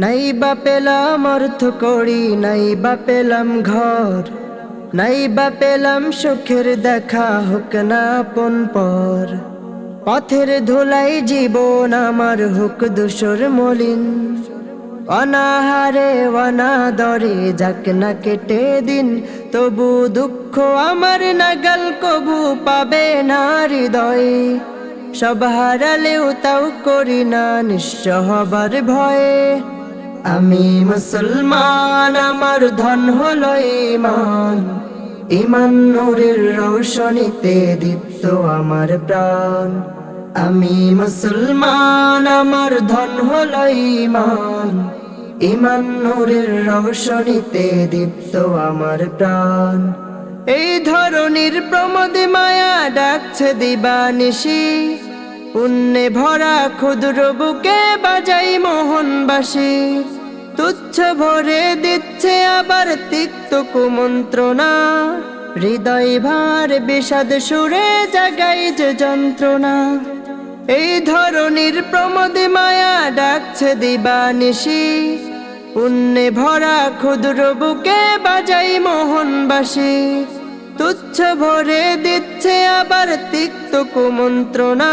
নাই বা পেলাম অর্থ করি, নাই বা পেলাম ঘর। নাই বা পেলাম সুখের দেখা হোক না আপন পর। পথের ধুলাই জীবন আমার হুক দুসর মলিন। অনাহারে অনাদরে যাক না কেটে দিন, তবু দুঃখ আমার নাগাল কবু পাবে না হৃদয়। সব হারালেও তাও করি না, নিঃস্ব হবার ভয়ে। আমি মুসলমান, আমার ধন হলো ইমান ইমান নূরের রৌশনীতে দীপ্ত আমার প্রাণ। আমি মুসলমান, আমার ধন হলো ইমান ইমান নূরের রৌশনীতে দীপ্ত আমার প্রাণ। এই ধরনের প্রমোদ মায়া ডাকছে দিবানিশি। পুণ্যে ভরা ক্ষুদ্র বুকে বাজাই মোহনবাসী, তুচ্ছ ভরে দিচ্ছে আবার তিক্ত কুমন্ত্রণা। হৃদয় ভার বিষাদ সুরে জাগাই যে যন্ত্রণা। এই ধরনের প্রমোদ মায়া ডাকছে দিবানিশি। পুণ্যে ভরা ক্ষুদ্র বুকে বাজাই মোহনবাসী। তুচ্ছ ভরে দিচ্ছে আবার তিক্ত কুমন্ত্রণা।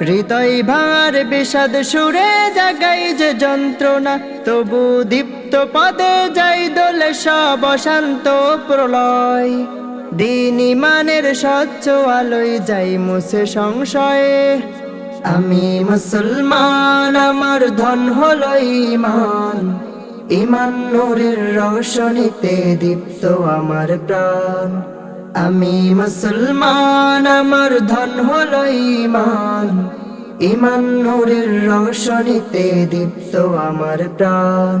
হৃদয় ভার বিষাদ সুরে জাগাই যে যন্ত্রণা, তবু দীপ্ত পদে যাই দোলে সব অশান্ত প্রলয়। দিন ইমানের স্বচ্ছ আলোয় যাই মুছে সংশয়ে। আমি মুসলমান, আমার ধন হলো ইমান। ইমান নূরের রৌশনীতে দীপ্ত আমার প্রাণ। আমি মুসলমান, আমার ধন হলো ইমান ইমান নূরের রৌশনীতে দীপ্ত আমার প্রাণ।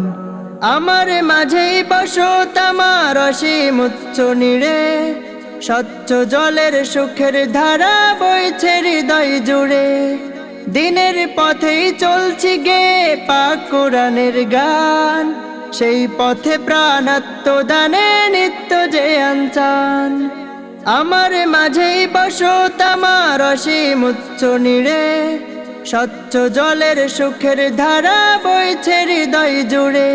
আমার মাঝেই বসত আমার অসীম উচ্চ নিড়ে। স্বচ্ছ জলের সুখের ধারা বইছে হৃদয় জুড়ে। দিনের পথেই চলছি গে পাক কোরআনের গান। সেই পথে প্রাণাত্মদানে নিত্য যে আনচান আমার মাঝেই বসত আমার অসীম উচ্চ নিড়ে। স্বচ্ছ জলের সুখের ধারা বইছে হৃদয় জুড়ে।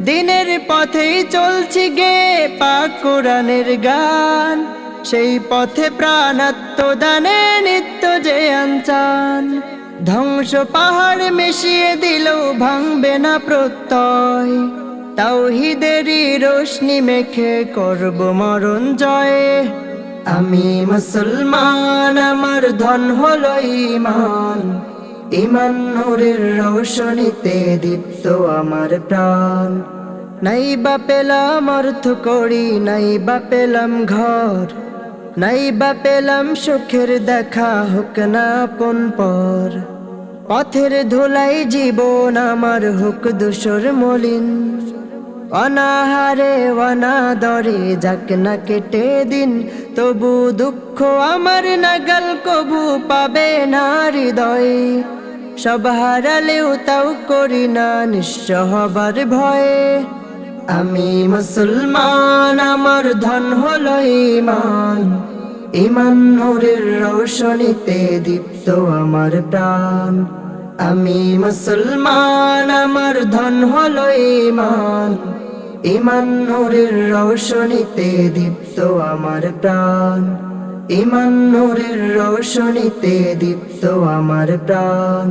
দিনের পথেই চলছি গে পাক কোরআনের গান। সেই পথে প্রাণাত্মদানে নিত্য যে আনচান। ধ্বংস পাহাড় মিশিয়ে দিলেও ভাঙবে না প্রত্যয়। তাওহিদেরই রোশনি মেখে করব মরণ জয়। আমি মুসলমান, আমার ধন হলো ইমান ইমান নূরের রৌশনীতে দীপ্ত আমার প্রাণ। নাই বা পেলাম অর্থ করি নাই বা পেলাম ঘর। নাই বা পেলাম সুখের দেখা, হোক না আপন পর। পথের ধুলাই জীবন আমার, হোক দুসর মলিন। অনাহারে অনাদরে যাক না কেটে দিন, তবু দুঃখ আমার নাগাল কবু পাবে না হৃদয়। সব হারালেও তাও করি না নিঃস্ব হবার ভয়ে। আমি মুসলমান, আমার ধন হলো ইমান ইমান নূরের রৌশনীতে দীপ্ত আমার প্রাণ। আমি মুসলমান, আমার ধন হলো ইমান ইমান নূরের রৌশনীতে দীপ্ত আমার প্রাণ। ইমান নূরের রৌশনীতে দীপ্ত আমার প্রাণ।